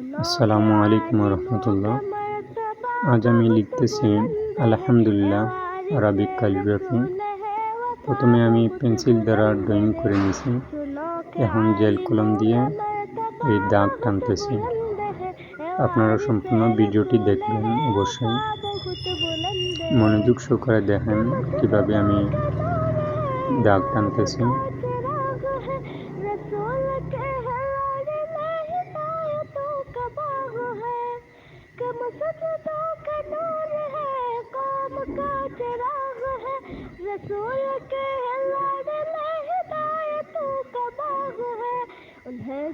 আসসালামু আলাইকুম রহমতুল্লাহ। আজ আমি লিখতেছি, আলহামদুলিল্লাহ আরবিক ক্যালিগ্রাফি প্রথমে আমি পেন্সিল দ্বারা ড্রয়িং করে নিয়েছি এখন জেল কলম দিয়ে এই দাগ টানতেছি। আপনারা সম্পূর্ণ ভিডিওটি দেখবেন অবশ্যই। মনোযোগ সহকারে দেখেন কীভাবে আমি দাগ টানতেছি।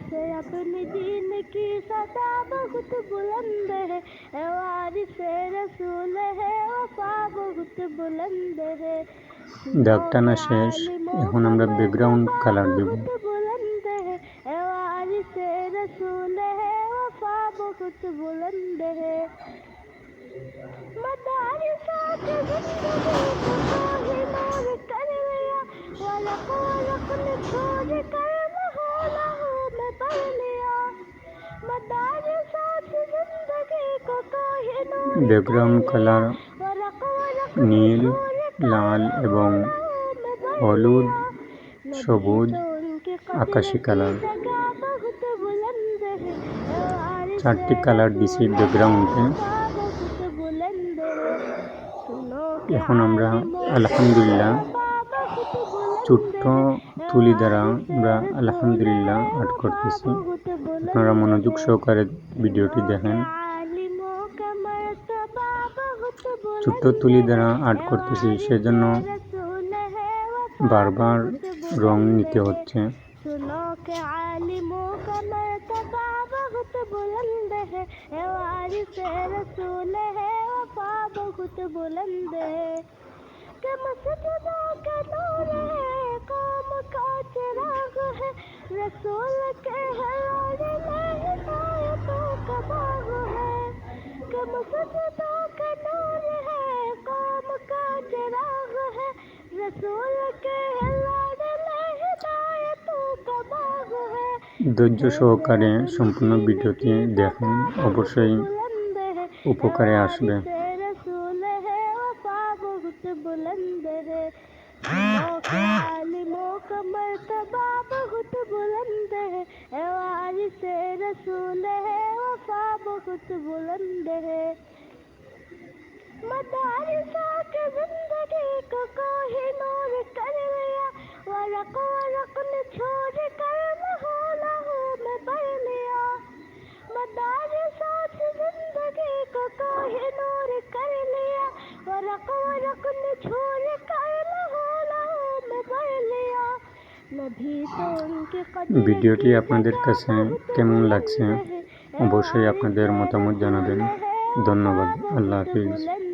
से अपने दीन की सदा बहुत बुलंद है ए वारिस रसूल है वफा बहुत बुलंद है দাগ টানা শেষ এখন আমরা ব্যাকগ্রাউন্ড কালার দেব बहुत बुलंद है ए वारिस रसूल है वफा बहुत बुलंद है ব্যাকগ্রাউন্ড কালার वलक वलक নীল লাল এবং হলুদ সবুজ আকাশি কালার চারটি কালার দিছি ব্যাকগ্রাউন্ডে এখন আমরা আলহামদুলিল্লাহ ছোট্ট তুলি দ্বারা আমরা আলহামদুলিল্লাহ আর্ট করতেছি। আপনারা মনোযোগ সহকারে ভিডিওটি দেখেন। ছোট্ট তুলি দ্বারা আর্ট করতেছি, সেজন্য বারবার রং নিতে হচ্ছে। रसूल के हवाले में हिदायतों का बाग है कि मस्जिदों का नूर है कौम का चिराग है रसूल के हवाले में हिदायतों का बाग है ধৈর্য সহকারে সম্পূর্ণ ভিডিওটি দেখেন অবশ্যই बुलंद है উপকারে আসবে से रसूल है वफा बहुत बुलंद है सुनो के आलिमों का मर्तबा बहुत बुलंद है ए वारिस रसूल है, वफा बहुत बुलंद है। मदारिसा के ज़िंदगी को कोई नूर कर लिया, वरक वरक ने छोड़ कर लहू लहू में पढ़ लिया। मदारिसा के ज़िंदगी को कोई नूर कर लिया, वरक वरक ने छोड़ ভিডিওটি আপনাদের কাছে কেমন লাগছে? অবশ্যই আপনাদের মতামত জানাবেন। ধন্যবাদ। আল্লাহ হাফিজ।